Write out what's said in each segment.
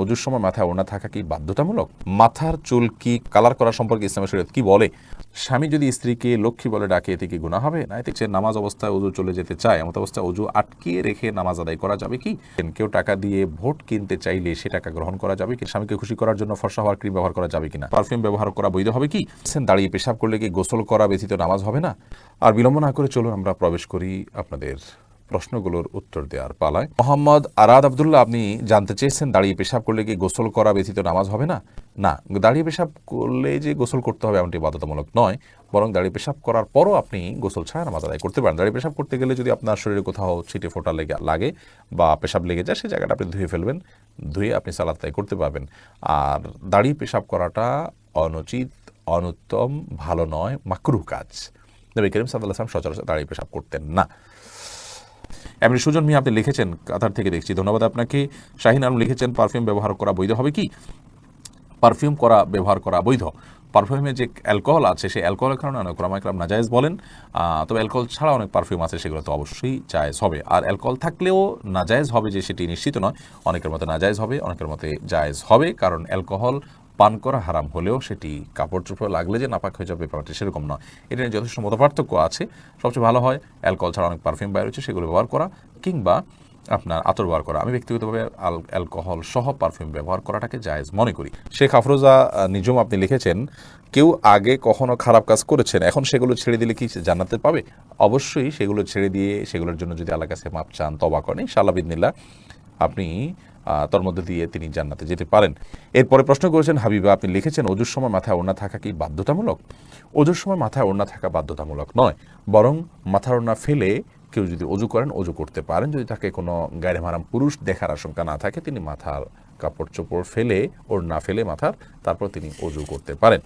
অজুর সময় মাথায় ওড়না থাকা কি বাধ্যতামূলক? মাথার চুল কি কালার করা সম্পর্কে ইসলামের শরীয়ত কি বলে? স্বামী যদি স্ত্রীকে লক্ষ্মী বলে ডাকে, এতে কি গুণা হবে? না, এতে নামাজ অবস্থায় অজু চলে যেতে চায়। এমত অবস্থায় অজু আটকিয়ে রেখে নামাজ আদায় করা যাবে কি? কেউ টাকা দিয়ে ভোট কিনতে চাইলে সে টাকা গ্রহণ করা যাবে কি? স্বামীকে খুশি করার জন্য ফর্সা হওয়ার ক্রিম ব্যবহার করা যাবে কিনা? পারফিউম ব্যবহার করা বৈধ হবে কি? দাঁড়িয়ে পেশাব করলে কি গোসল করা ব্যতীত নামাজ হবে না? আর বিলম্ব না করে চলুন, আমরা প্রবেশ করি আপনাদের প্রশ্নগুলোর উত্তর দেওয়ার পালায়। মোহাম্মদ আরাদ আবদুল্লাহ, আপনি জানতে চেয়েছেন, দাঁড়িয়ে পেশাব করলে কি গোসল করা ব্যতীত নামাজ হবে না? না, দাঁড়িয়ে পেশাব করলে যে গোসল করতে হবে এমনটি বাধ্যতামূলক নয়, বরং দাঁড়িয়ে পেশাব করার পরও আপনি গোসল ছাড়া নামাজ আদায় করতে পারেন। দাঁড়িয়ে পেশাব করতে গেলে যদি আপনার শরীরে কোথাও ছিটে ফোটা লেগে, লাগে বা পেশাব লেগে যায় সেই জায়গাটা আপনি ধুয়ে ফেলবেন, ধুয়ে আপনি সালাদ আদায় করতে পারবেন। আর দাঁড়িয়ে পেশাব করাটা অনুচিত, অনুত্তম, ভালো নয়, মাকরুহ কাজ। নবী করিম সাল্লাহ আসলাম সচরাচর দাঁড়িয়ে পেশাব করতেন না। এমনি সুজন মিয়া, আপনি লিখেছেন, কাতার থেকে দেখছি। ধন্যবাদ আপনাকে। শাহিন আলম লিখেছেন, পারফিউম ব্যবহার করা বৈধ হবে কি? পারফিউম করা, ব্যবহার করা বৈধ। পারফিউমে যে অ্যালকোহল আছে, সেই অ্যালকোহলের কারণে অনেক রামাইকরাম নাজায়েজ বলেন। তবে অ্যালকোহল ছাড়া অনেক পারফিউম আছে, সেগুলো তো অবশ্যই জায়েজ হবে। আর অ্যালকোহল থাকলেও নাজায়েজ হবে যে সেটি নিশ্চিত নয়। অনেকের মতে নাজায়েজ হবে, অনেকের মতে জায়েজ হবে। কারণ অ্যালকোহল পান করা হারাম হলেও সেটি কাপড় চোপড় লাগলে যে নাপাক হয়ে যাবে, ব্যাপারটি সেরকম নয়। এটা নিয়ে যথেষ্ট মতপার্থক্য আছে। সবচেয়ে ভালো হয় অ্যালকোহল ছাড়া অনেক পারফিউম বাইর হচ্ছে সেগুলো ব্যবহার করা কিংবা আপনার আতর ব্যবহার করা। আমি ব্যক্তিগতভাবে অ্যালকোহল সহ পারফিউম ব্যবহার করাটাকে জায়েজ মনে করি। শেখ আফরোজা নিজম আপনি লিখেছেন, কেউ আগে কখনো খারাপ কাজ করেছেন, এখন সেগুলো ছেড়ে দিলে কি জানাতে পাবে? অবশ্যই সেগুলো ছেড়ে দিয়ে সেগুলোর জন্য যদি আল্লাহ কাছে মাপ চান তবা করেন। বিদিনিল্লাহ আপনি তার মধ্যে দিয়ে তিনি জান্নাতে যেতে পারেন। এরপরে প্রশ্ন করেছেন, হাবিবা, আপনি লিখেছেন অজুর সময় মাথায় ওড়না থাকা কি বাধ্যতামূলক? অজুর সময় মাথায় ওড়না থাকা বাধ্যতামূলক নয়, বরং মাথার ওড়না ফেলে কেউ যদি অজু করেন অজু করতে পারেন। যদি তাকে কোনো গায়ে মারাম পুরুষ দেখার আশঙ্কা না থাকে, তিনি মাথার কাপড় চোপড় ফেলে, ওড়না ফেলে মাথার, তারপর তিনি অজু করতে পারেন।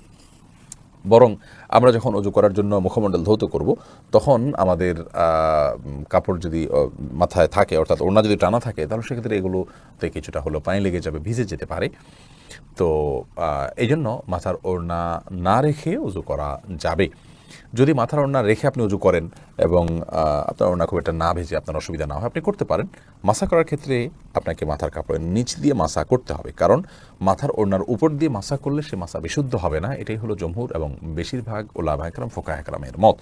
বরং আমরা যখন অজু করার জন্য মুখমণ্ডল ধৌত করব, তখন আমাদের কাপড় যদি মাথায় থাকে, অর্থাৎ ওড়না যদি টানা থাকে, তাহলে সেক্ষেত্রে এগুলোতে কিছুটা হলো পানি লেগে যাবে, ভিজে যেতে পারে। তো এই জন্য মাথার ওড়না না রেখে উজু করা যাবে। যদি মাথার ওড়না রেখে আপনি উজু করেন এবং আপনার ওড়না খুব একটা না ভেজে আপনার অসুবিধা না হয়, আপনি করতে পারেন। মাসা করার ক্ষেত্রে আপনাকে মাথার কাপড়ের নিচ দিয়ে মাসা করতে হবে। কারণ মাথার ওড়নার উপর দিয়ে মাসা করলে সে মাসা বিশুদ্ধ হবে না। এটাই হলো জমহুর এবং বেশিরভাগ ওলামা একরাম ফোকা একরামের মত।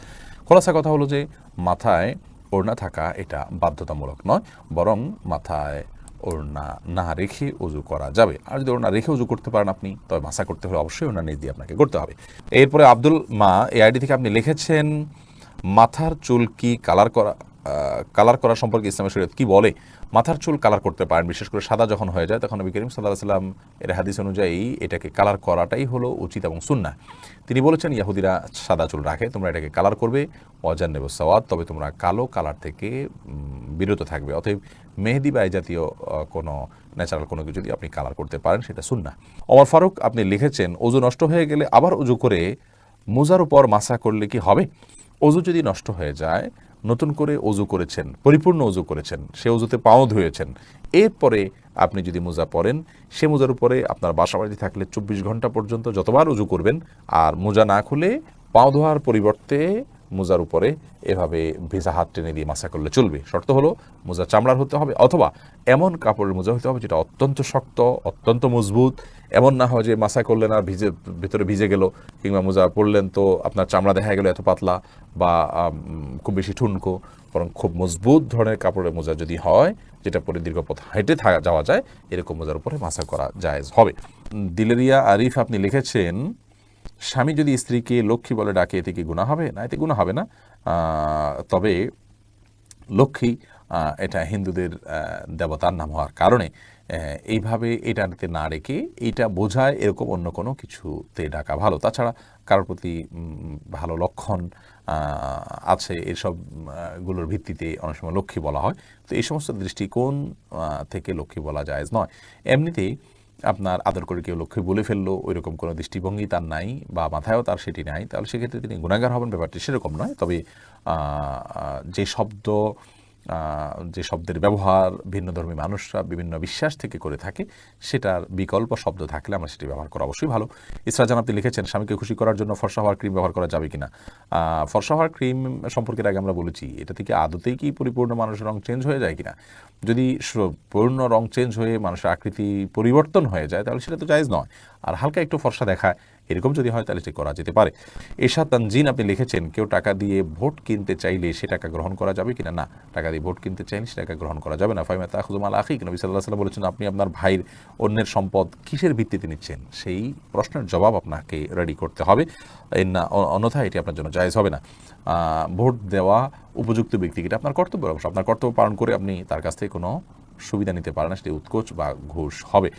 খোলাসা কথা হলো যে, মাথায় ওড়না থাকা এটা বাধ্যতামূলক নয়, বরং মাথায় ওড়না না রেখে উজু করা যাবে। আর যদি ওড়না রেখে উজু করতে পারেন আপনি, তবে মাসা করতে হলে অবশ্যই ওড়না নিজ দিয়ে আপনাকে করতে হবে। এরপরে আব্দুল মা এই আইডি থেকে আপনি লিখেছেন, মাথার চুল কি কালার করা? কালার করা সম্পর্কে ইসলামের শরীয়ত কি বলে? মাথার চুল কালার করতে পারেন, বিশেষ করে সাদা যখন হয়ে যায়, তখন নবী করিম সাল্লাহ সাল্লাম এর হাদিস অনুযায়ী এটাকে কালার করাটাই হলো উচিত এবং সুন্না তিনি বলেছেন, ইয়াহুদিরা সাদা চুল রাখে, তোমরা এটাকে কালার করবে অজান নেব সওয়াদ তবে তোমরা কালো কালার থেকে বিরত থাকবে। অতএব মেহেদি বা জাতীয় কোনো ন্যাচারাল কোনো কিছু যদি আপনি কালার করতে পারেন, সেটা সুন্না অমর ফারুক, আপনি লিখেছেন অজু নষ্ট হয়ে গেলে আবার অজু করে, মোজার উপর মাসা করলে কি হবে? অজু যদি নষ্ট হয়ে যায় নতুন করে অজু করেছেন, পরিপূর্ণ অজু করেছেন, সে অজুতে পাও ধুয়েছেন। এরপরে আপনি যদি মোজা পরেন, সে মোজার উপরে আপনার বাসা বাড়িতে থাকলে চব্বিশ ঘণ্টা পর্যন্ত যতবার উজু করবেন, আর মোজা না খুলে পাও ধোয়ার পরিবর্তে মোজার উপরে এভাবে ভেজা হাত টেনে দিয়ে মাসা করলে চলবে। শর্ত হলো মোজা চামড়ার হতে হবে অথবা এমন কাপড়ের মোজা হতে হবে যেটা অত্যন্ত শক্ত, অত্যন্ত মজবুত। এমন না হয় যে মাসা করলেন আর ভিজে, ভিতরে ভিজে গেল কিংবা মোজা পরলেন তো আপনার চামড়া দেখা গেল এত পাতলা বা খুব বেশি ঠুনকো, বরং খুব মজবুত ধরনের কাপড়ের মোজা যদি হয়, যেটা পরে দীর্ঘ পথ হেঁটে থাকা যাওয়া যায়, এরকম মোজার উপরে মাসা করা জায়েজ হবে। দিলেরিয়া আরিফ আপনি লিখেছেন স্বামী যদি স্ত্রীকে লক্ষ্মী বলে ডাকে, এতে কি গুণা হবে? না, এতে গুণা হবে না। তবে লক্ষ্মী এটা হিন্দুদের দেবতার নাম হওয়ার কারণে এইভাবে এটাতে না রেখে এটা বোঝায় এরকম অন্য কোনো কিছুতে ডাকা ভালো। তাছাড়া কারোর প্রতি ভালো লক্ষণ আছে, এসবগুলোর ভিত্তিতে অনেক সময় লক্ষ্মী বলা হয়। তো এই সমস্ত দৃষ্টিকোণ থেকে লক্ষ্মী বলা যায় নয়। এমনিতেই আপনার আদর করে কেউ লক্ষ্যে বলে ফেলল ওই রকম কোনো দৃষ্টিভঙ্গি তার নাই বা মাথায়ও তার সেটি নাই, তাহলে সেক্ষেত্রে তিনি গুণাগার হবেন, ব্যাপারটি সেরকম নয়। তবে যে শব্দ যে শব্দের ব্যবহার, ভিন্ন ধর্মী মানুষরা বিভিন্ন বিশ্বাস থেকে করে থাকে, সেটার বিকল্প শব্দ থাকলে আমরা সেটি ব্যবহার করা অবশ্যই ভালো। ইসরা জান, আপনি লিখেছেন, স্বামীকে খুশি করার জন্য ফর্সা হওয়ার ক্রিম ব্যবহার করা যাবে কিনা? ফর্সা হওয়ার ক্রিম সম্পর্কে আগে আমরা বলেছি, এটা থেকে আদতেই কি পরিপূর্ণ মানুষের রং চেঞ্জ হয়ে যায় কিনা? যদি পূর্ণ রং চেঞ্জ হয়ে মানুষের আকৃতি পরিবর্তন হয়ে যায়, তাহলে সেটা তো জায়েজ নয়। আর হালকা একটু ফর্সা দেখায় এরকম যদি হয় তাহলে সেটি করা যেতে পারে। এরশাদ তানজিন আপনি লিখেছেন, কেউ টাকা দিয়ে ভোট কিনতে চাইলে সে টাকা গ্রহণ করা যাবে কিনা? না, টাকা দিয়ে ভোট কিনতে চাইলে সে টাকা গ্রহণ করা যাবে না। ফাইমা তাহুজুমাল আখিক, নবী সাল্লাহ সাল্লাম বলেছেন, আপনি আপনার ভাইয়ের অন্যের সম্পদ কিসের ভিত্তিতে নিচ্ছেন? সেই প্রশ্নের জবাব আপনাকে রেডি করতে হবে। না অ- অন্যথায় এটি আপনার জন্য জায়জ হবে না। ভোট দেওয়া উপযুক্ত ব্যক্তিকে আপনার কর্তব্য অবশ্য। আপনার কর্তব্য পালন করে আপনি তার কাছ থেকে কোনো সুবিধা নিতে পারেন না, সেটি উৎকোচ বা ঘুষ হবে।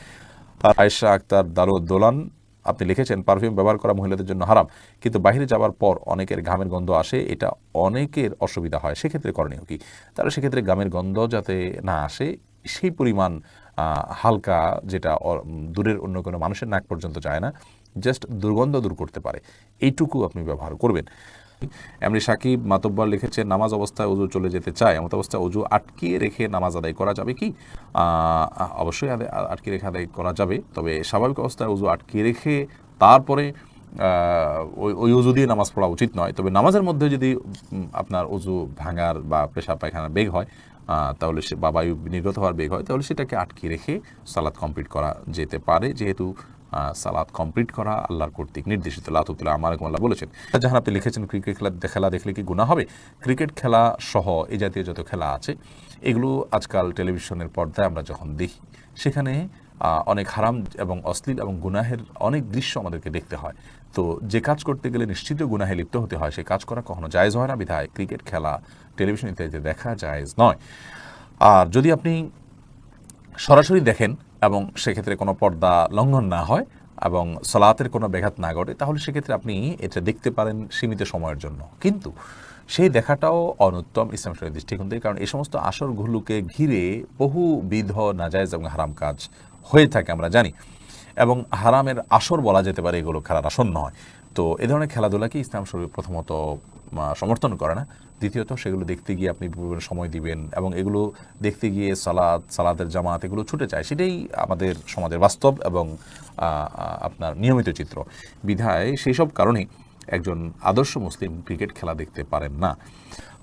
আয়েশা আক্তার দারো দোলান আপনি লিখেছেন, পারফিউম ব্যবহার করা মহিলাদের জন্য হারাম। কিন্তু বাহিরে যাওয়ার পর অনেকের ঘামের গন্ধ আসে, এটা অনেকের অসুবিধা হয়। সেক্ষেত্রে করণীয় কি? তাহলে সেক্ষেত্রে ঘামের গন্ধ যাতে না আসে, সেই পরিমাণ হালকা যেটা দূরের অন্য কোনো মানুষের নাক পর্যন্ত যায় না, জাস্ট দুর্গন্ধ দূর করতে পারে। এইটুকু আপনি ব্যবহার করবেন। এমনি সাকিব মাতব্বর লিখেছে, নামাজ অবস্থায় অজু চলে যেতে চায়। এমত অবস্থায় অজু আটকিয়ে রেখে নামাজ আদায় করা যাবে কি? অবশ্যই আদায় আটকে রেখে আদায় করা যাবে। তবে স্বাভাবিক অবস্থায় অজু আটকিয়ে রেখে তারপরে ওই ওই অজু দিয়ে নামাজ পড়া উচিত নয়। তবে নামাজের মধ্যে যদি আপনার অজু ভাঙার বা পেশাব পায়খানার বেগ হয় তাহলে সে বা বায়ু নির্গত হওয়ার বেগ হয়, তাহলে সেটাকে আটকে রেখে সালাদ কমপ্লিট করা যেতে পারে। যেহেতু সালাদ কমপ্লিট করা, আল্লাহর কর্তৃক নির্দেশিত। লাতুতুল্লাহ আমার আল্লাহ বলেছেন, জাহান আপনি লিখেছেন ক্রিকেট খেলা খেলা দেখলে কি গুণা হবে? ক্রিকেট খেলা সহ এই জাতীয় যত খেলা আছে, এগুলো আজকাল টেলিভিশনের পর্দায় আমরা যখন দেখি, সেখানে অনেক হারাম এবং অশ্লীল এবং গুনাহের অনেক দৃশ্য আমাদেরকে দেখতে হয়। তো যে কাজ করতে গেলে নিশ্চিত গুনাহে লিপ্ত হতে হয় সেই কাজ করা কখনো জায়েজ হয় না, বিধায় ক্রিকেট খেলা টেলিভিশন ইত্যাদিতে দেখা জায়েজ নয়। আর যদি আপনি সরাসরি দেখেন এবং সেক্ষেত্রে কোনো পর্দা লঙ্ঘন না হয় এবং সলাতের কোনো ব্যাঘাত না ঘটে, তাহলে সেক্ষেত্রে আপনি এটা দেখতে পারেন সীমিত সময়ের জন্য। কিন্তু সেই দেখাটাও অনুত্তম ইসলাম শরীর দৃষ্টিকোণ থেকে কারণ এই সমস্ত আসরগুলোকে ঘিরে বহুবিধ নাজায়জ এবং হারাম কাজ হয়ে থাকে আমরা জানি। এবং হারামের আসর বলা যেতে পারে এগুলো খেলার আসর নয়। তো এ ধরনের খেলাধুলাকে ইসলাম শরীর প্রথমত সমর্থন করে না। দ্বিতীয়ত সেগুলো দেখতে গিয়ে আপনি সময় দিবেন এবং এগুলো দেখতে গিয়ে সালাদ সালাদের জামাত এগুলো ছুটে যায়। সেটাই আমাদের সমাজের বাস্তব এবং আপনার নিয়মিত চিত্র। বিধায় সেই সব কারণে একজন আদর্শ মুসলিম ক্রিকেট খেলা দেখতে পারেন না।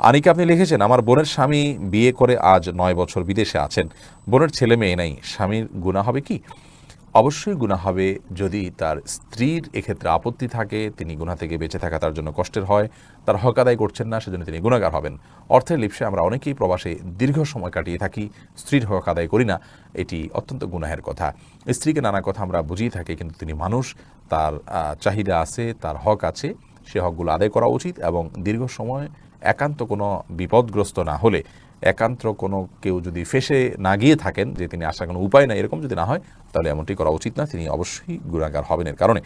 আনিকা, আপনি লিখেছেন, আমার বোনের স্বামী বিয়ে করে আজ নয় বছর বিদেশে আছেন। বোনের ছেলে মেয়ে নাই। স্বামীর গুণা হবে কি? অবশ্যই গুণা হবে যদি তার স্ত্রীর এক্ষেত্রে আপত্তি থাকে, তিনি গুণা থেকে বেঁচে থাকা তার জন্য কষ্টের হয়, তার হক আদায় করছেন না, সেজন্য তিনি গুণাগার হবেন। অর্থের লিপসে আমরা অনেকেই প্রবাসে দীর্ঘ সময় কাটিয়ে থাকি, স্ত্রীর হক আদায় করি না, এটি অত্যন্ত গুনাহের কথা। স্ত্রীকে নানা কথা আমরা বুঝিয়ে থাকি, কিন্তু তিনি মানুষ, তার চাহিদা আছে, তার হক আছে, সে হকগুলো আদায় করা উচিত এবং দীর্ঘ সময় একান্ত কোনো বিপদগ্রস্ত না হলে একান্ত কোনো কেউ যদি ফেসে না গিয়ে থাকেন যে তিনি আসার কোনো উপায় নাই, এরকম যদি না হয়, তাহলে এমনটি করা উচিত না। তিনি অবশ্যই গুণাগার হবেন এর কারণে।